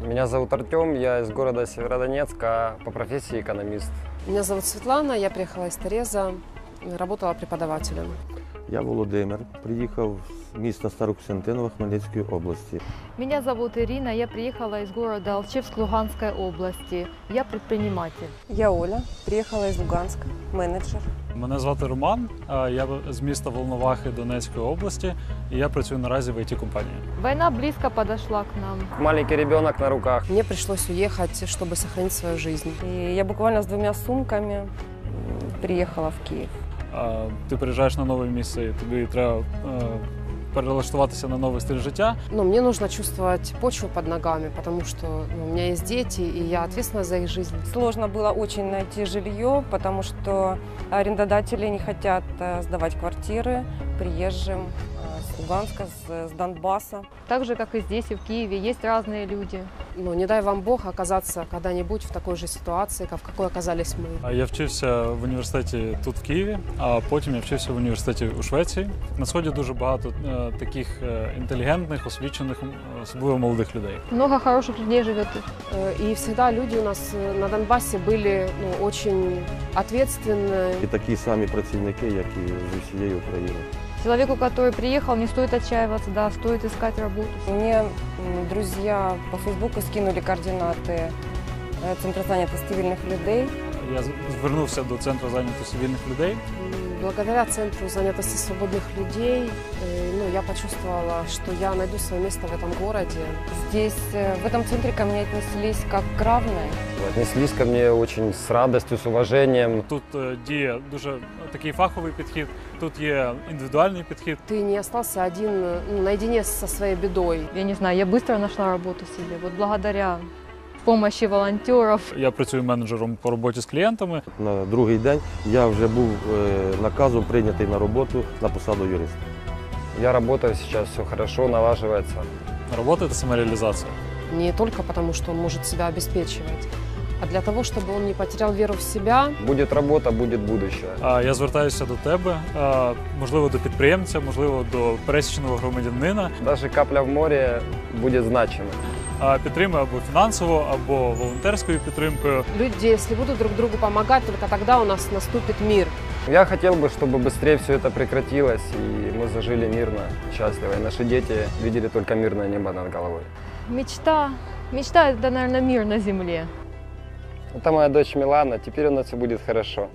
Меня зовут Артем, я из города Северодонецка, по профессии экономист. Меня зовут Светлана, я приехала из Тореза, работала преподавателем. Я Володимир, приїхав з міста Старокостянтинова Хмельницької області. Меня зовут Ирина, я приехала из города Алчевск Луганской области. Я предприниматель. Я Оля, приїхала із Луганська, менеджер. Мене звати Роман, а я з міста Волновахи Донецької області, і я працюю наразі в it компанії Война близко подошла к нам. Маленький ребенок на руках. Мне пришлось уехать, чтобы сохранить свою жизнь. І я буквально з двома сумками приїхала в Київ А, Ти приїжджаєш на нове місце, і тобі треба е, перелаштуватися на новий стиль життя. Но мне нужно чувствовать почву под ногами, потому что ну, у меня есть дети, и я ответственна за их жизнь. Сложно было очень найти жилье, потому что арендодатели не хотят э, сдавать квартиры приезжим э, с Луганска, с, с Донбасса. Так же, как и здесь, и в Киеве, есть разные люди. Но не дай вам Бог оказаться когда-нибудь в такой же ситуации, как в какой оказались мы. А Я вчився в університеті тут в Києві, а потім я вчився в університеті у Швеції. На сході дуже багато е, таких е, інтелігентних, освічених, м, особливо молодих людей. Много хороших людей живет тут. Э, И всегда люди у нас э, на Донбассе были ну, очень ответственны. І такі самі працівники, як і з усієї України. Человеку, который приехал, не стоит отчаиваться, да, стоит искать работу. Мне м, друзья по Фейсбуку скинули координаты э, Центра занятости вільних людей. Я з- звернувся до центру зайнятості вільних людей. М, Благодаря Центру занятости свободных людей э, ну, я почувствовала, что я найду свое место в этом городе. Здесь, э, в этом центре ко мне отнеслись как к равной. Отнеслись ко мне очень с радостью, с уважением. Тут е, діє дуже такий фаховий підхід, тут є індивідуальний підхід. Ты не остался один э, ну, наедине со своей бедой. Я не знаю, я быстро нашла работу себе. Вот благодаря помощи волонтеров. Я працюю менеджером по роботі з клієнтами. На другий день я вже був е, наказом прийнятий на роботу на посаду юриста. Я работаю сейчас, все хорошо, налаживается. Работа це самореалізація. Не только потому, что он может себя обеспечивать, а для того, чтобы он не потерял веру в себя. Будет работа, будет будущее. Я звертаюся до тебе, можливо, до підприємця, можливо, до пересічного громадянина. Даже капля в море будет значима. А, Підтримуй або фінансово, або волонтерською підтримкою. Люди, если будут друг другу помогать, только тогда у нас наступит мир. Я хотел бы, чтобы быстрее все это прекратилось, и мы зажили мирно, счастливо, и наши дети видели только мирное небо над головой. Мечта. Мечта – это, наверное, мир на земле. Это моя дочь Милана, теперь у нас все будет хорошо.